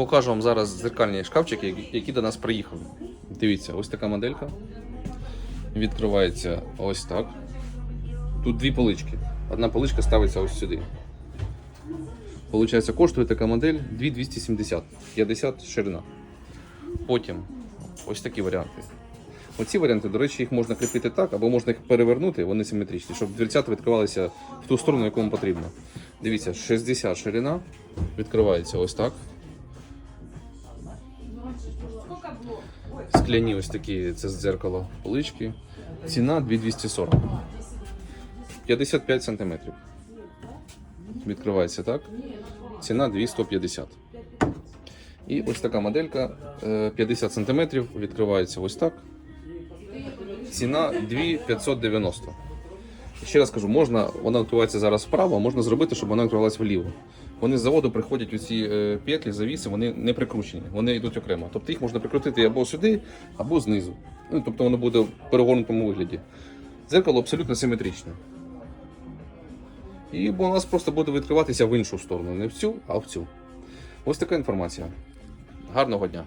Покажу вам зараз зеркальні шкафчики, які- до нас приїхали. Дивіться, ось така моделька. Відкривається ось так. Тут дві полички. Одна поличка ставиться ось сюди. Получається, коштує така модель 2270, 50 ширина. Потім ось такі варіанти. Оці варіанти, до речі, їх можна кріпити так, або можна їх перевернути, вони симетричні, щоб дверцята відкривалися в ту сторону, яку вам потрібно. Дивіться, 60 ширина, відкривається ось так. Скляні ось такі, це з дзеркало полички. Ціна 2240. 55 см. Відкривається так. Ціна 2150. І ось така моделька е, 50 см. Відкривається ось так. Ціна 2590. Ще раз кажу, можна, вона відкривається зараз вправо, а можна зробити, щоб вона відкривалася вліво. Вони з заводу приходять у ці е, петлі, завіси, вони не прикручені, вони йдуть окремо. Тобто їх можна прикрутити або сюди, або знизу. Ну, тобто воно буде в перегорнутому вигляді. Дзеркало абсолютно симетричне. І у нас просто буде відкриватися в іншу сторону, не в цю, а в цю. Ось така інформація. Гарного дня!